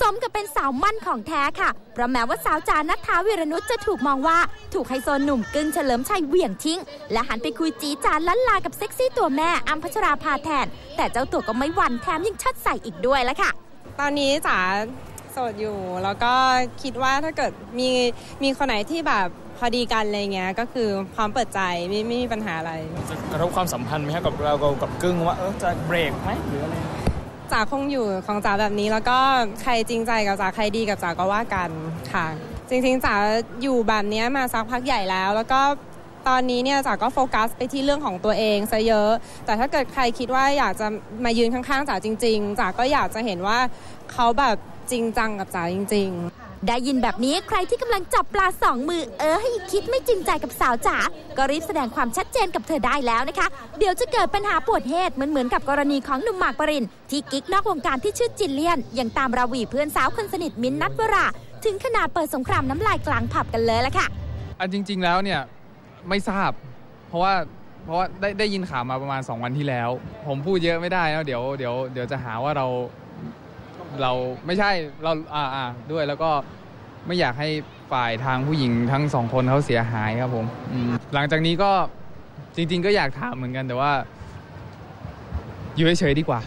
สมกับเป็นสาวมั่นของแท้ค่ะ เพราะแม้ว่าสาวจานัทธาวิรนุชจะถูกมองว่า ถูกไฮโซหนุ่มกึ้งเฉลิมชัยเหวี่ยงทิ้ง และหันไปคุยจีจานล้านลากับเซ็กซี่ตัวแม่อัมพัชราภาแทน แต่เจ้าตัวก็ไม่หวั่นแถมยังชัดใส่อีกด้วยละค่ะ ตอนนี้จ๋าโสดอยู่ แล้วก็คิดว่าถ้าเกิดมีมีคนไหนที่แบบพอดีกันอะไรเงี้ยก็คือพร้อมเปิดใจไม่ไม่มีปัญหาอะไรจะกระทบความสัมพันธ์ไหมครับกับเรากับกับกึ้งว่าเออจะเบรกไหมหรืออะไร จ๋าคงอยู่ของจ๋าแบบนี้แล้วก็ใครจริงใจกับจ๋าใครดีกับจ๋าก็ว่ากันค่ะ จริงๆจ๋าอยู่แบบนี้มาสักพักใหญ่แล้ว แล้วก็ตอนนี้เนี่ยจ๋าก็โฟกัสไปที่เรื่องของตัวเองซะเยอะ แต่ถ้าเกิดใครคิดว่าอยากจะมายืนข้างๆจ๋าจริง ๆจ๋าก็อยากจะเห็นว่าเขาแบบจริงจังกับจ๋าจริง ๆ ได้ยินแบบนี้ใครที่กำลังจับปลาสองมือ เออให้คิดไม่จริงใจกับสาวจ๋าก็รีบแสดงความชัดเจนกับเธอได้แล้วนะคะ เดี๋ยวจะเกิดปัญหาปวดเหตุเหมือนเหมือนกับกรณีของหนุ่มหมากปรินที่กิ๊กนอกวงการที่ชื่อจินเลียนยังตามราวีเพื่อนสาวคนสนิทมิ้นนัทวรา ถึงขนาดเปิดสงครามน้ำลายกลางผับกันเลยละค่ะ อันจริง ๆแล้วเนี่ยไม่ทราบ เพราะว่าเพราะว่าได้ได้ยินข่าวมาประมาณ 2 วันที่แล้ว ผมพูดเยอะไม่ได้แล้วเดี๋ยวเดี๋ยวเดี๋ยวจะหาว่าเรา เราไม่ใช่เราอ่าอ่าด้วยแล้วก็ไม่อยากให้ฝ่ายทางผู้หญิงทั้งสองคนเขาเสียหายครับผมอืมหลังจากนี้ก็จริง ๆ ก็อยากถามเหมือนกันแต่ว่า อยู่เฉยๆดีกว่า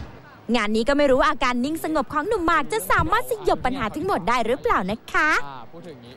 งานนี้ก็ไม่รู้ว่าอาการนิ่งสงบของหนุ่มหมากจะสามารถสยบปัญหาทั้งหมดได้หรือเปล่านะคะอ่าพูดถึงอย่างนี้